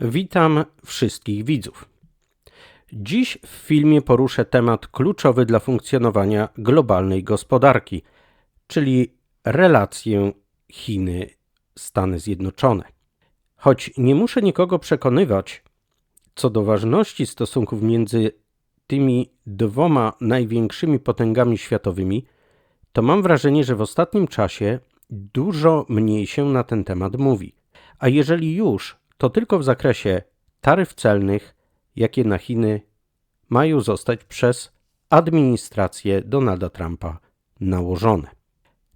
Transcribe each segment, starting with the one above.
Witam wszystkich widzów. Dziś w filmie poruszę temat kluczowy dla funkcjonowania globalnej gospodarki, czyli relację Chiny-Stany Zjednoczone. Choć nie muszę nikogo przekonywać co do ważności stosunków między tymi dwoma największymi potęgami światowymi, to mam wrażenie, że w ostatnim czasie dużo mniej się na ten temat mówi. A jeżeli już, to tylko w zakresie taryf celnych, jakie na Chiny mają zostać przez administrację Donalda Trumpa nałożone.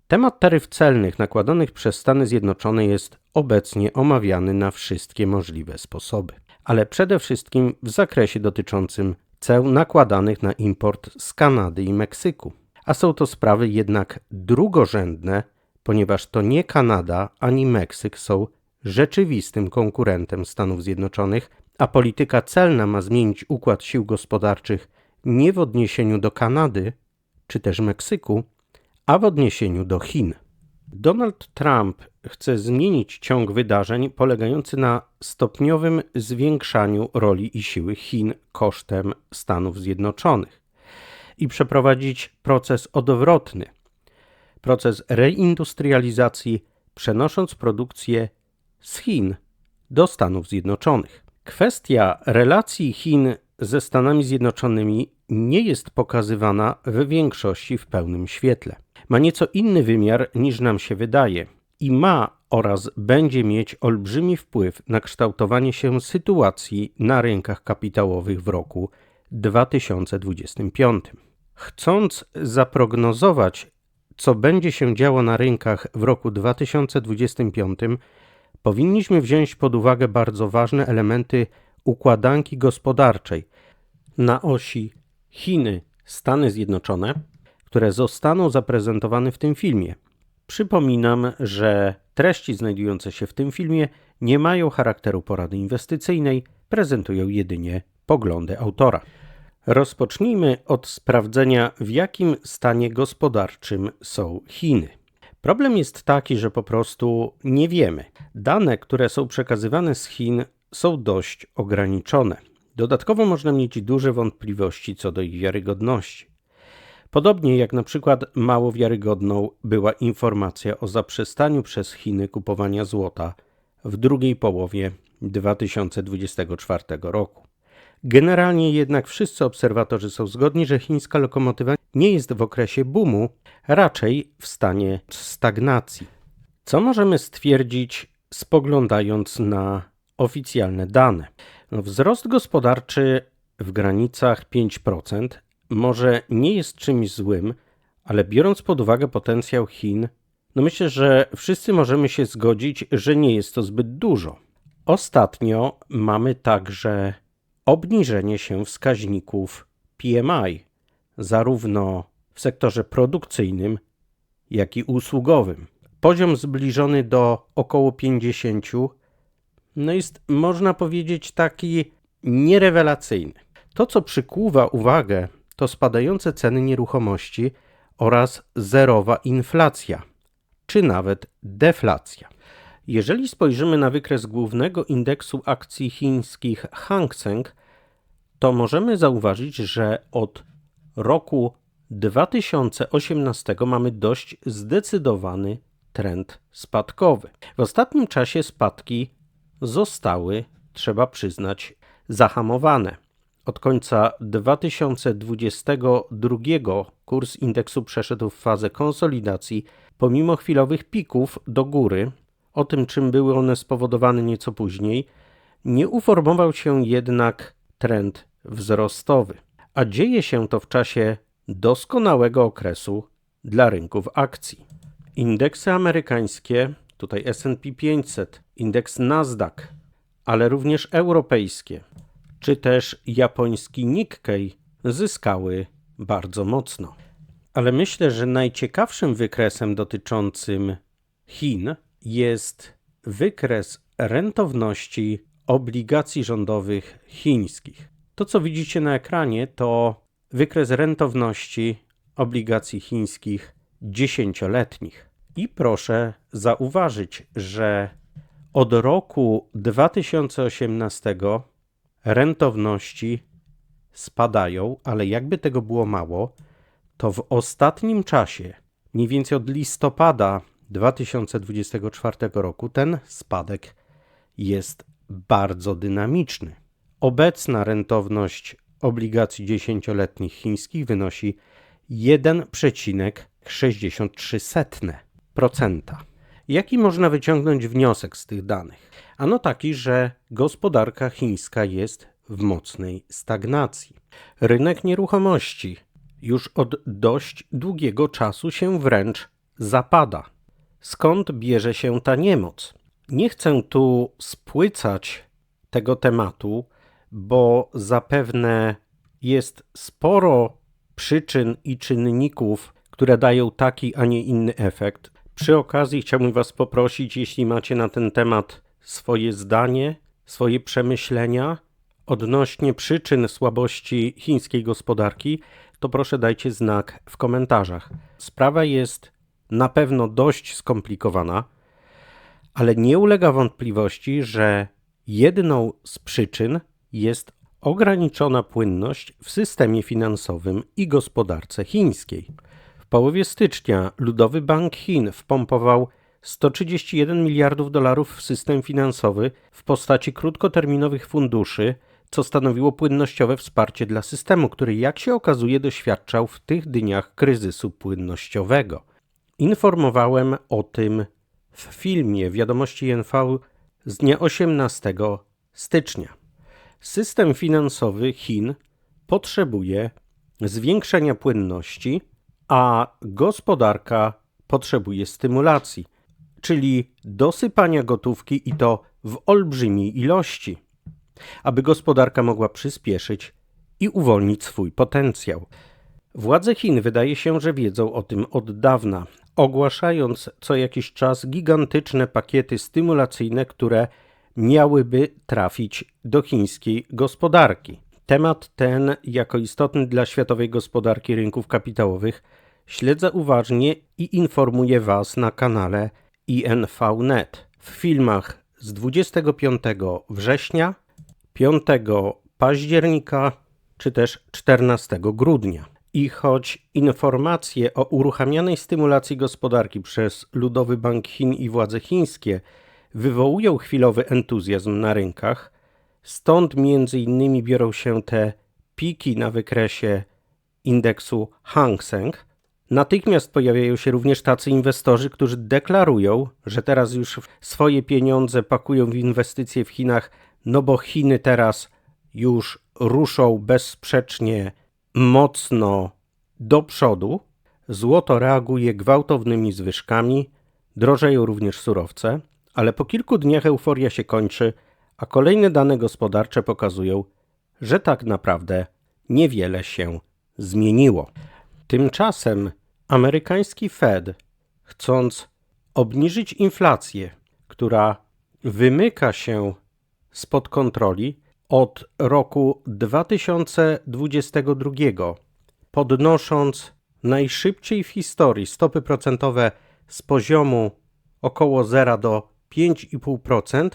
Temat taryf celnych nakładanych przez Stany Zjednoczone jest obecnie omawiany na wszystkie możliwe sposoby, ale przede wszystkim w zakresie dotyczącym ceł nakładanych na import z Kanady i Meksyku. A są to sprawy jednak drugorzędne, ponieważ to nie Kanada ani Meksyk są rzeczywistym konkurentem Stanów Zjednoczonych, a polityka celna ma zmienić układ sił gospodarczych nie w odniesieniu do Kanady czy też Meksyku, a w odniesieniu do Chin. Donald Trump chce zmienić ciąg wydarzeń polegający na stopniowym zwiększaniu roli i siły Chin kosztem Stanów Zjednoczonych i przeprowadzić proces odwrotny, proces reindustrializacji, przenosząc produkcję z Chin do Stanów Zjednoczonych. Kwestia relacji Chin ze Stanami Zjednoczonymi nie jest pokazywana w większości w pełnym świetle. Ma nieco inny wymiar niż nam się wydaje i ma oraz będzie mieć olbrzymi wpływ na kształtowanie się sytuacji na rynkach kapitałowych w roku 2025. Chcąc zaprognozować, co będzie się działo na rynkach w roku 2025, powinniśmy wziąć pod uwagę bardzo ważne elementy układanki gospodarczej na osi Chiny, Stany Zjednoczone, które zostaną zaprezentowane w tym filmie. Przypominam, że treści znajdujące się w tym filmie nie mają charakteru porady inwestycyjnej, prezentują jedynie poglądy autora. Rozpocznijmy od sprawdzenia, w jakim stanie gospodarczym są Chiny. Problem jest taki, że po prostu nie wiemy. Dane, które są przekazywane z Chin, są dość ograniczone. Dodatkowo można mieć duże wątpliwości co do ich wiarygodności. Podobnie jak na przykład mało wiarygodną była informacja o zaprzestaniu przez Chiny kupowania złota w drugiej połowie 2024 roku. Generalnie jednak wszyscy obserwatorzy są zgodni, że chińska lokomotywa nie jest w okresie boomu, raczej w stanie stagnacji. Co możemy stwierdzić, spoglądając na oficjalne dane? No, wzrost gospodarczy w granicach 5% może nie jest czymś złym, ale biorąc pod uwagę potencjał Chin, no myślę, że wszyscy możemy się zgodzić, że nie jest to zbyt dużo. Ostatnio mamy także obniżenie się wskaźników PMI, zarówno w sektorze produkcyjnym, jak i usługowym. Poziom zbliżony do około 50 no jest, można powiedzieć, taki nierewelacyjny. To, co przykuwa uwagę, to spadające ceny nieruchomości oraz zerowa inflacja, czy nawet deflacja. Jeżeli spojrzymy na wykres głównego indeksu akcji chińskich Hang Seng, to możemy zauważyć, że od roku 2018 mamy dość zdecydowany trend spadkowy. W ostatnim czasie spadki zostały, trzeba przyznać, zahamowane. Od końca 2022 kurs indeksu przeszedł w fazę konsolidacji, pomimo chwilowych pików do góry. O tym, czym były one spowodowane nieco później, nie uformował się jednak trend wzrostowy, a dzieje się to w czasie doskonałego okresu dla rynków akcji. Indeksy amerykańskie, tutaj SP 500, indeks Nasdaq, ale również europejskie, czy też japoński Nikkei zyskały bardzo mocno. Ale myślę, że najciekawszym wykresem dotyczącym Chin jest wykres rentowności obligacji rządowych chińskich. To, co widzicie na ekranie, to wykres rentowności obligacji chińskich dziesięcioletnich. I proszę zauważyć, że Od roku 2018 rentowności spadają, ale jakby tego było mało, to w ostatnim czasie, mniej więcej od listopada 2024 roku, ten spadek jest bardzo dynamiczny. Obecna rentowność obligacji dziesięcioletnich chińskich wynosi 1,63%. Jaki można wyciągnąć wniosek z tych danych? Ano taki, że gospodarka chińska jest w mocnej stagnacji. Rynek nieruchomości już od dość długiego czasu się wręcz zapada. Skąd bierze się ta niemoc? Nie chcę tu spłycać tego tematu, bo zapewne jest sporo przyczyn i czynników, które dają taki, a nie inny efekt. Przy okazji chciałbym Was poprosić, jeśli macie na ten temat swoje zdanie, swoje przemyślenia odnośnie przyczyn słabości chińskiej gospodarki, to proszę dajcie znak w komentarzach. Sprawa jest na pewno dość skomplikowana, ale nie ulega wątpliwości, że jedną z przyczyn jest ograniczona płynność w systemie finansowym i gospodarce chińskiej. W połowie stycznia Ludowy Bank Chin wpompował 131 miliardów dolarów w system finansowy w postaci krótkoterminowych funduszy, co stanowiło płynnościowe wsparcie dla systemu, który, jak się okazuje, doświadczał w tych dniach kryzysu płynnościowego. Informowałem o tym w filmie Wiadomości NV z dnia 18 stycznia. System finansowy Chin potrzebuje zwiększenia płynności, a gospodarka potrzebuje stymulacji, czyli dosypania gotówki i to w olbrzymiej ilości, aby gospodarka mogła przyspieszyć i uwolnić swój potencjał. Władze Chin wydaje się, że wiedzą o tym od dawna, ogłaszając co jakiś czas gigantyczne pakiety stymulacyjne, które miałyby trafić do chińskiej gospodarki. Temat ten, jako istotny dla światowej gospodarki rynków kapitałowych, śledzę uważnie i informuję Was na kanale INVNet. W filmach z 25 września, 5 października czy też 14 grudnia. I choć informacje o uruchamianej stymulacji gospodarki przez Ludowy Bank Chin i władze chińskie wywołują chwilowy entuzjazm na rynkach, stąd między innymi biorą się te piki na wykresie indeksu Hang Seng. Natychmiast pojawiają się również tacy inwestorzy, którzy deklarują, że teraz już swoje pieniądze pakują w inwestycje w Chinach, no bo Chiny teraz już ruszą bezsprzecznie mocno do przodu. Złoto reaguje gwałtownymi zwyżkami, drożeją również surowce ale po kilku dniach euforia się kończy, a kolejne dane gospodarcze pokazują, że tak naprawdę niewiele się zmieniło. Tymczasem amerykański Fed, chcąc obniżyć inflację, która wymyka się spod kontroli od roku 2022, podnosząc najszybciej w historii stopy procentowe z poziomu około 0 do 5,5%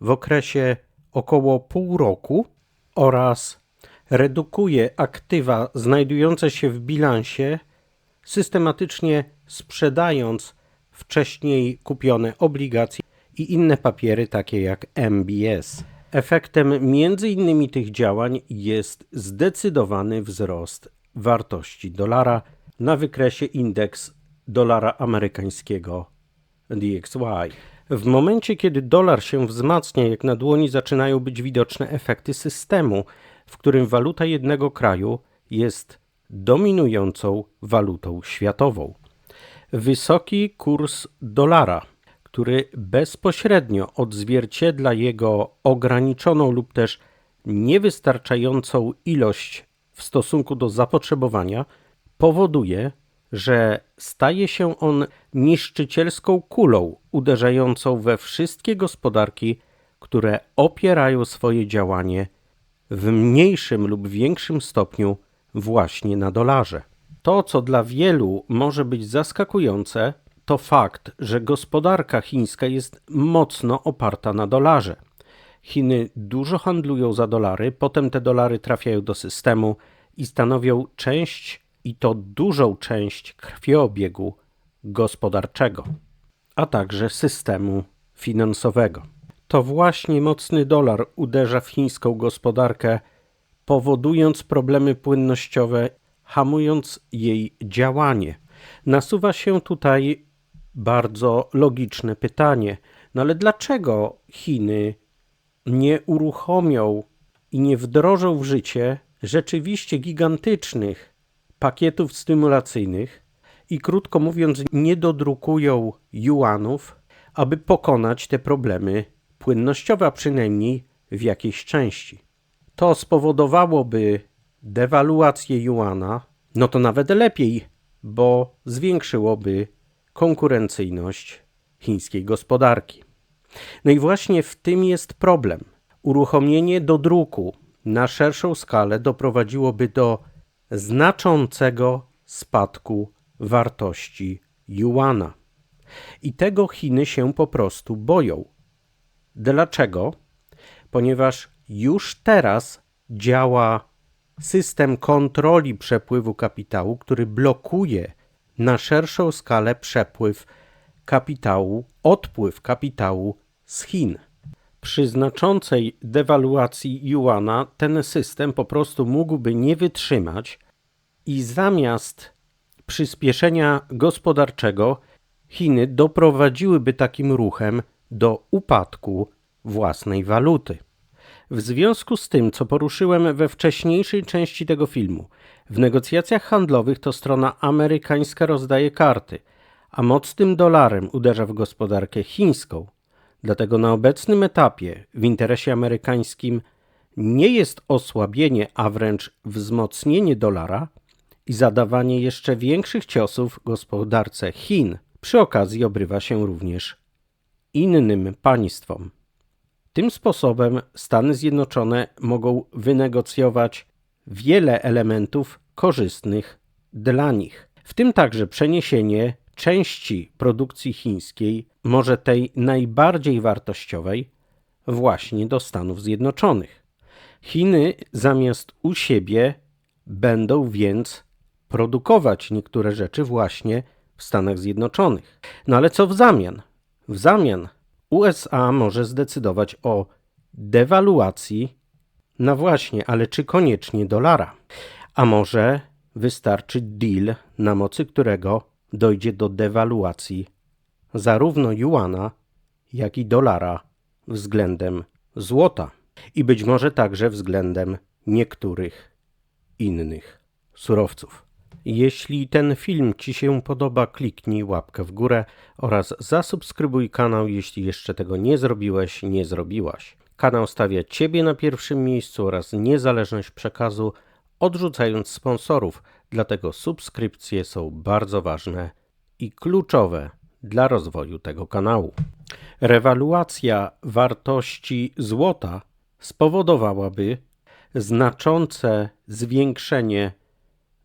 w okresie około pół roku oraz redukuje aktywa znajdujące się w bilansie, systematycznie sprzedając wcześniej kupione obligacje i inne papiery takie jak MBS. Efektem między innymi tych działań jest zdecydowany wzrost wartości dolara na wykresie indeks dolara amerykańskiego DXY. W momencie, kiedy dolar się wzmacnia, jak na dłoni zaczynają być widoczne efekty systemu, w którym waluta jednego kraju jest dominującą walutą światową. Wysoki kurs dolara, który bezpośrednio odzwierciedla jego ograniczoną lub też niewystarczającą ilość w stosunku do zapotrzebowania, powoduje, że staje się on niszczycielską kulą uderzającą we wszystkie gospodarki, które opierają swoje działanie w mniejszym lub większym stopniu właśnie na dolarze. To, co dla wielu może być zaskakujące, to fakt, że gospodarka chińska jest mocno oparta na dolarze. Chiny dużo handlują za dolary, potem te dolary trafiają do systemu i stanowią część, i to dużą część krwiobiegu gospodarczego, a także systemu finansowego. To właśnie mocny dolar uderza w chińską gospodarkę, powodując problemy płynnościowe, hamując jej działanie. Nasuwa się tutaj bardzo logiczne pytanie: no ale dlaczego Chiny nie uruchomią i nie wdrożą w życie rzeczywiście gigantycznych pakietów stymulacyjnych i krótko mówiąc, nie dodrukują juanów, aby pokonać te problemy płynnościowe, a przynajmniej w jakiejś części. To spowodowałoby dewaluację juana, no to nawet lepiej, bo zwiększyłoby konkurencyjność chińskiej gospodarki. No i właśnie w tym jest problem. Uruchomienie do druku na szerszą skalę doprowadziłoby do znaczącego spadku wartości juana. I tego Chiny się po prostu boją. Dlaczego? Ponieważ już teraz działa system kontroli przepływu kapitału, który blokuje na szerszą skalę przepływ kapitału, odpływ kapitału z Chin. Przy znaczącej dewaluacji juana ten system po prostu mógłby nie wytrzymać i zamiast przyspieszenia gospodarczego Chiny doprowadziłyby takim ruchem do upadku własnej waluty. W związku z tym, co poruszyłem we wcześniejszej części tego filmu, w negocjacjach handlowych to strona amerykańska rozdaje karty, a mocnym dolarem uderza w gospodarkę chińską. Dlatego na obecnym etapie w interesie amerykańskim nie jest osłabienie, a wręcz wzmocnienie dolara i zadawanie jeszcze większych ciosów gospodarce Chin. Przy okazji obrywa się również innym państwom. Tym sposobem Stany Zjednoczone mogą wynegocjować wiele elementów korzystnych dla nich, w tym także przeniesienie części produkcji chińskiej, może tej najbardziej wartościowej, właśnie do Stanów Zjednoczonych. Chiny zamiast u siebie będą więc produkować niektóre rzeczy właśnie w Stanach Zjednoczonych. No ale co w zamian? W zamian USA może zdecydować o dewaluacji, no właśnie, ale czy koniecznie dolara? A może wystarczy deal, na mocy którego dojdzie do dewaluacji zarówno juana, jak i dolara względem złota i być może także względem niektórych innych surowców. Jeśli ten film Ci się podoba, kliknij łapkę w górę oraz zasubskrybuj kanał, jeśli jeszcze tego nie zrobiłeś, nie zrobiłaś. Kanał stawia Ciebie na pierwszym miejscu oraz niezależność przekazu, odrzucając sponsorów, dlatego subskrypcje są bardzo ważne i kluczowe dla rozwoju tego kanału. Rewaluacja wartości złota spowodowałaby znaczące zwiększenie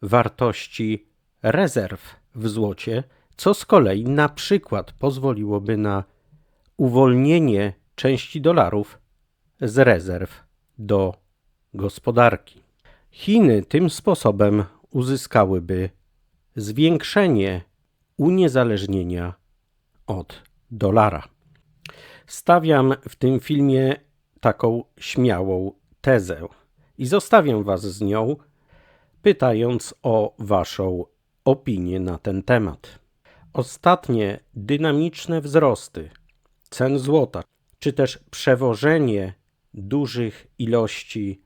wartości rezerw w złocie, co z kolei na przykład pozwoliłoby na uwolnienie części dolarów z rezerw do gospodarki. Chiny tym sposobem uzyskałyby zwiększenie uniezależnienia od dolara. Stawiam w tym filmie taką śmiałą tezę i zostawiam Was z nią pytając o Waszą opinię na ten temat. Ostatnie dynamiczne wzrosty cen złota, czy też przewożenie dużych ilości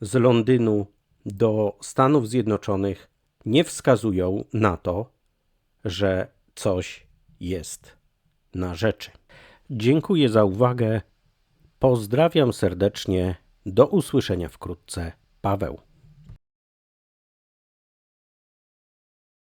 z Londynu do Stanów Zjednoczonych nie wskazują na to, że coś jest na rzeczy. Dziękuję za uwagę. Pozdrawiam serdecznie. Do usłyszenia wkrótce. Paweł.